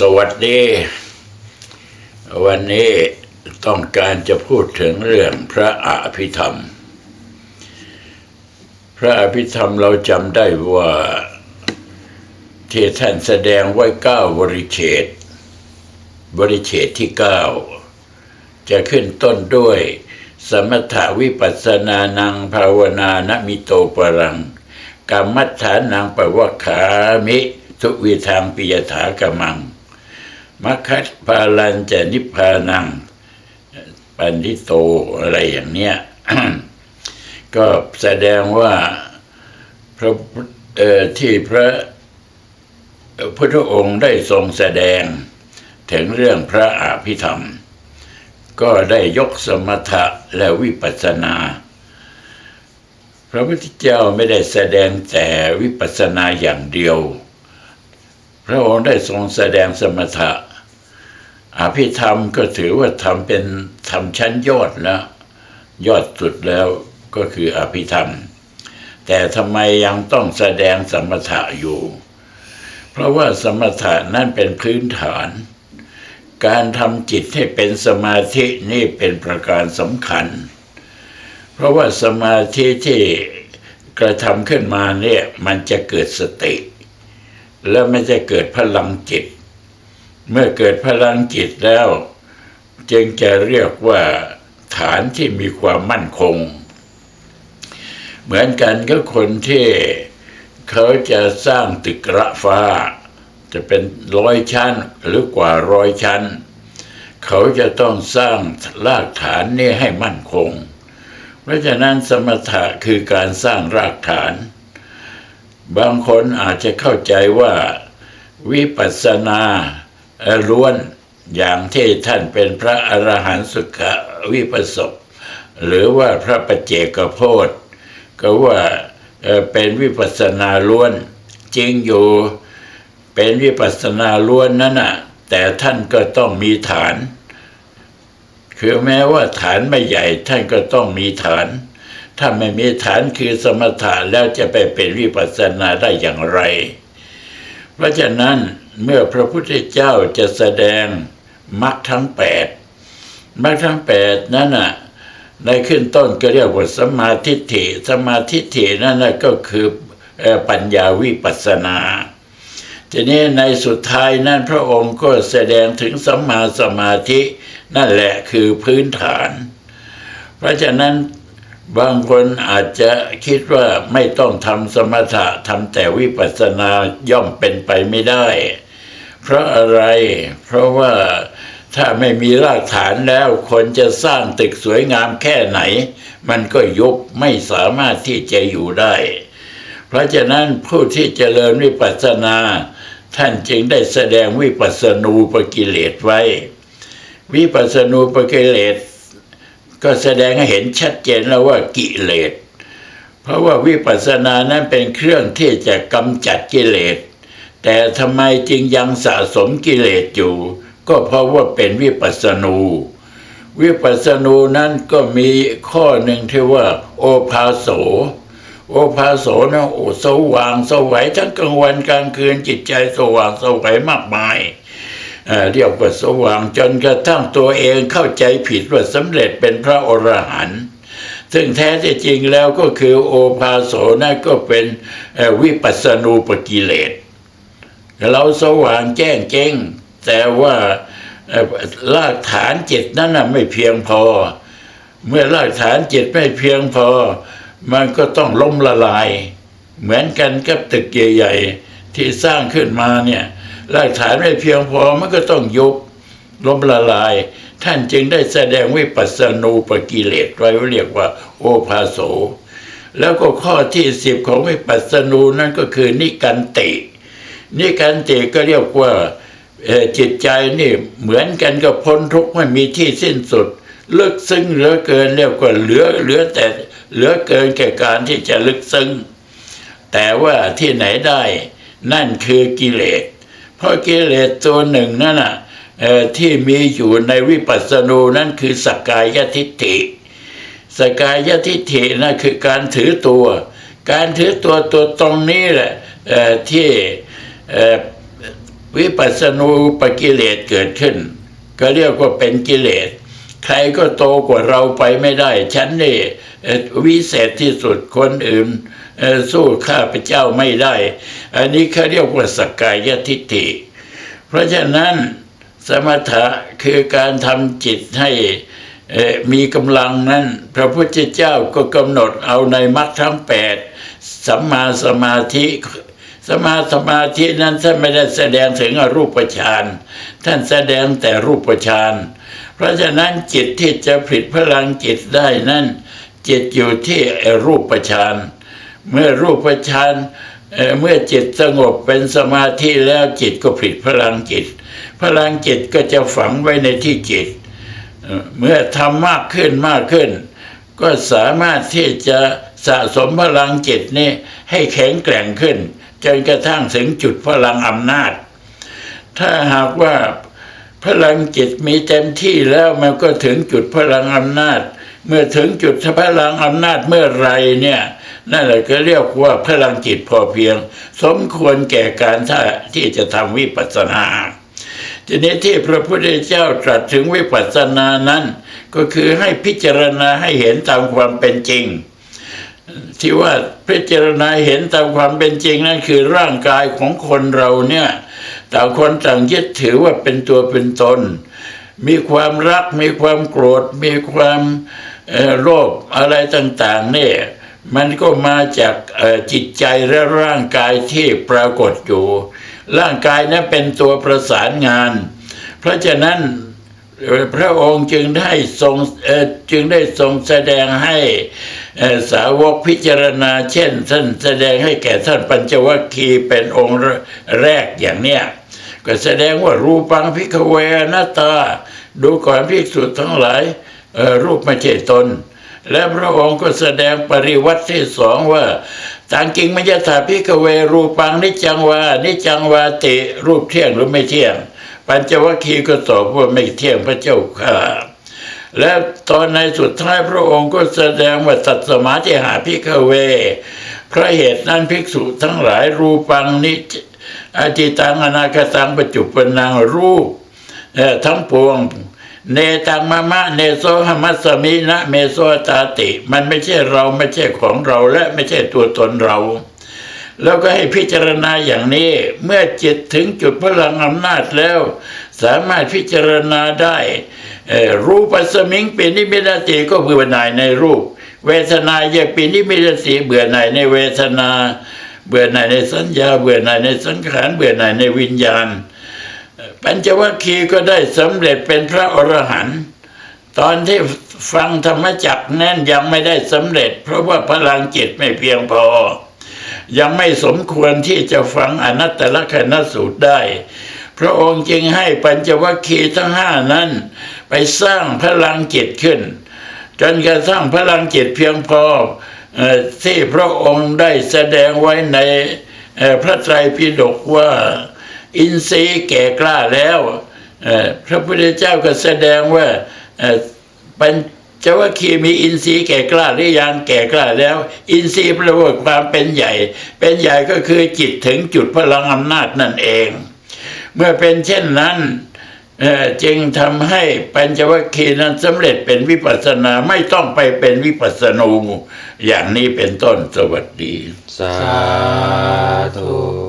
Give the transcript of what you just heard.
สวัสดี วันนี้ต้องการจะพูดถึงเรื่องพระอภิธรรม พระอภิธรรมเราจำได้ว่าที่ท่านแสดงไว้เก้าบริเฉดบริเฉดที่เก้าจะขึ้นต้นด้วย สมถาวิปัสสนานังภาวนานมิโตปรังกรรมัฏฐานังปวัคขามิ ทุวิทางปิยถากมัง มัคคัสพาลันจะนิพพานังปันทิโตอะไรอย่างเนี้ยก็แสดงว่าพระที่พระพุทธองค์ได้ทรงแสดงถึงเรื่องพระอภิธรรม ก็ได้ยกสมถะและวิปัสสนา พระพุทธเจ้าไม่ได้แสดงแต่วิปัสสนาอย่างเดียว พระองค์ได้ทรงแสดงสมถะ อภิธรรมก็ถือว่าทำเป็นทำชั้นยอดแล้ว ยอดสุดแล้วก็คืออภิธรรม แต่ทำไมยังต้องแสดงสมถะอยู่ เพราะว่าสมถะนั่นเป็นพื้นฐาน การทำจิตให้เป็นสมาธินี่เป็นประการสำคัญ เพราะว่าสมาธิที่กระทำขึ้นมาเนี่ยมันจะเกิดสติ แล้วมันจะเกิดพลังจิต เมื่อเกิดพลังจิตแล้ว จึงจะเรียกว่าฐานที่มีความมั่นคง เหมือนกันก็คนที่เขาจะสร้างตึกระฟ้า จะเป็นร้อยชั้นหรือกว่าร้อยชั้น เขาจะต้องสร้างรากฐานนี่ให้มั่นคง เพราะฉะนั้นสมถะคือการสร้างรากฐาน บางคนอาจจะเข้าใจว่าวิปัสสนา ล้วนอย่างที่ท่านเป็นพระอรหันต์สุขวิปัสสกหรือว่าพระปัจเจกโพธก็ว่าเป็นวิปัสนาล้วน จริงอยู่เป็นวิปัสสนาล้วนนั่นน่ะแต่ท่านก็ต้องมีฐาน คือแม้ว่าฐานไม่ใหญ่ ท่านก็ต้องมีฐาน ถ้าไม่มีฐานคือสมถะแล้วจะไปเป็นวิปัสสนาได้อย่างไร เพราะฉะนั้น เมื่อพระพุทธเจ้าจะแสดงมรรคทั้งแปดมรรคทั้งแปดนั้นน่ะในขึ้นต้นก็เรียกว่าสมมาทิฏฐิสมมาทิฏฐินั่นน่ะก็คือปัญญาวิปัสสนา ทีนี้ในสุดท้ายนั้นพระองค์ก็แสดงถึงสัมมาสมาธินั่นแหละคือพื้นฐาน เพราะฉะนั้นบางคนอาจจะคิดว่าไม่ต้องทำสมถะทำแต่วิปัสสนาย่อมเป็นไปไม่ได้ เพราะอะไร เพราะว่าถ้าไม่มีรากฐานแล้วคนจะสร้างตึกสวยงามแค่ไหน มันก็ยุบไม่สามารถที่จะอยู่ได้ เพราะฉะนั้นผู้ที่เจริญวิปัสสนา ท่านจึงได้แสดงวิปัสสนูปกิเลสไว้ วิปัสสนูปกิเลส ก็แสดงให้เห็นชัดเจนแล้วว่ากิเลส เพราะว่าวิปัสสนานั้นเป็นเครื่องที่จะกำจัดกิเลส แต่ทำไมจึงยังสะสมกิเลสอยู่ ก็เพราะว่าเป็นวิปัสสนู วิปัสสนูนั้นก็มีข้อหนึ่งที่ว่า โอภาโส โอภาโสนะโอสว่างสวัยทั้งกลางวันกลางคืนจิตใจสว่างสวัยมากมายเเรียกว่าสว่างจนกระทั่งตัวเองเข้าใจผิดว่าสำเร็จเป็นพระอรหันต์ซึ่งแท้จริงแล้วก็คือโอภาโสนั่นก็เป็นวิปัสสนูปกิเลส เราสว่างแจ้งเจ้ง แต่ว่ารากฐานจิตนั้นไม่เพียงพอ เมื่อรากฐานจิตไม่เพียงพอ มันก็ต้องล้มละลาย เหมือนกันกับตึกใหญ่ๆที่สร้างขึ้นมาเนี่ยรากฐานไม่เพียงพอมันก็ต้องยุบล้มละลาย ท่านจึงได้แสดงวิปัสสนูปกิเลสไว้เรียกว่า โอภาโส แล้วก็ข้อที่สิบของวิปัสสนูนั่นก็คือนิกันติ นิกันติก็เรียกว่าจิตใจนี่เหมือนกันกับพ้นทุกข์ไม่มีที่สิ้นสุด ลึกซึ้งเหลือเกินเรียกว่าเหลือเหลือแต่เหลือเกินแก่การที่จะลึกซึ้งแต่ว่าที่ไหนได้นั่นคือกิเลสเพราะกิเลสตัวหนึ่งนั่นน่ะที่มีอยู่ในวิปัสสนูนั่นคือสกกายทิฏฐิสกายทิฏฐินั่นคือการถือตัว การถือตัวตัวตรงนี้แหละที่ วิปัสสนูปกิเลสเกิดขึ้น ก็เรียกว่าเป็นกิเลส ใครก็โตกว่าเราไปไม่ได้ ฉันนี่วิเศษที่สุดคนอื่นสู้ข้าพเจ้าไม่ได้ อันนี้เขาเรียกว่าสกกายทิฏฐิ เพราะฉะนั้นสมถะคือการทำจิตให้มีกำลังนั้น พระพุทธเจ้าก็กำหนดเอาในมรรคทั้งแปดสัมมาสมาธิ สมาสมาธินั้นท่านไม่ได้แสดงถึงอรูปฌานท่านแสดงแต่รูปฌานเพราะฉะนั้นจิตที่จะผลิตพลังจิตได้นั้น จิตอยู่ที่รูปฌานเมื่อรูปฌานเมื่อจิตสงบเป็นสมาธิแล้วจิตก็ผลิตพลังจิต พลังจิตก็จะฝังไว้ในที่จิตเอ่อเมื่อทำมากขึ้นมากขึ้น ก็สามารถที่จะสะสมพลังจิตนี่ให้แข็งแกร่งขึ้น จนกระทั่งถึงจุดพลังอำนาจ ถ้าหากว่าพลังจิตมีเต็มที่แล้วมันก็ถึงจุดพลังอำนาจ เมื่อถึงจุดพลังอำนาจเมื่อไรเนี่ยนั่นแหละก็เรียกว่าพลังจิตพอเพียง สมควรแก่การที่จะทำวิปัสสนาทีนี้ที่พระพุทธเจ้าตรัสถึงวิปัสสนานั้น ก็คือให้พิจารณาให้เห็นตามความเป็นจริง ที่ว่าพิจารณาเห็นตามความเป็นจริงนั่นคือร่างกายของคนเราเนี่ยต่างคนต่างยึดถือว่าเป็นตัวเป็นตน มีความรักมีความโกรธ มีความโลภอะไรต่างๆเนี่ยมันก็มาจากจิตใจและร่างกายที่ปรากฏอยู่ ร่างกายนั้นเป็นตัวประสานงาน เพราะฉะนั้น พระองค์จึงได้ทรงจึงได้ทรงแสดงให้สาวกพิจารณา เช่นท่านแสดงให้แก่ท่านปัญจวัคคีย์เป็นองค์แรกอย่างเนี้ยก็แสดงว่ารูปังพิกเวนาตา ดูก่อนภิกษุทั้งหลายรูปไม่ใช่ตน และพระองค์ก็แสดงปริวัติที่สองว่าต่างจริงมัญญถาพิกเวรูปังนิจังวานิจังวาติรูปเที่ยงหรือไม่เที่ยง ปัญจวัคคีย์ก็ตอบว่าไม่เที่ยงพระเจ้าข้าและตอนในสุดท้ายพระองค์ก็แสดงว่าตัดสมาธิหาพิกเวเพราะเหตุนั้นภิกษุทั้งหลายรูปังนิจอาจิตังอนาคตังปัจจุปนังรูปทั้งปวง เนตังมะมะเนโซหมัสสมินะเมโซตาติ มันไม่ใช่เราไม่ใช่ของเราและไม่ใช่ตัวตนเรา แล้วก็ให้พิจารณาอย่างนี้ เมื่อจิตถึงจุดพลังอำนาจแล้ว สามารถพิจารณาได้รูปสมิงเป็นนิมิตติก็เบื่อหน่ายในรูป เวทนาเยกปินิมิตติเบื่อหน่ายในเวทนา เบื่อหน่ายในสัญญา เบื่อหน่ายในสังขารเบื่อหน่ายในวิญญาณ ปัญจวัคคีย์ก็ได้สำเร็จเป็นพระอรหันต์ตอนที่ฟังธรรมจักแน่นยังไม่ได้สำเร็จ เพราะว่าพลังจิตไม่เพียงพอ ยังไม่สมควรที่จะฟังอนัตตลกนสูตรได้ พระองค์จึงให้ปัญจวัคคีย์ทั้งห้านั้น ไปสร้างพลังจิตขึ้น จนกระทั่งพลังจิตเพียงพอที่พระองค์ได้แสดงไว้ในพระไตรปิฎกว่าอินทรีย์แก่กล้าแล้วพระพุทธเจ้าก็แสดงว่าปัญ จวัคคีมีอินทรีย์แก่กล้าหรือยังแก่กล้าแล้ว อินทรีย์แปลว่าความเป็นใหญ่ เป็นใหญ่ก็คือจิตถึงจุดพลังอำนาจนั่นเอง เมื่อเป็นเช่นนั้นจึงทำให้ปัญจวัคคีย์นั้นสำเร็จเป็นวิปัสสนาไม่ต้องไปเป็นวิปัสสนูอย่างนี้เป็นต้นสวัสดี สาธุ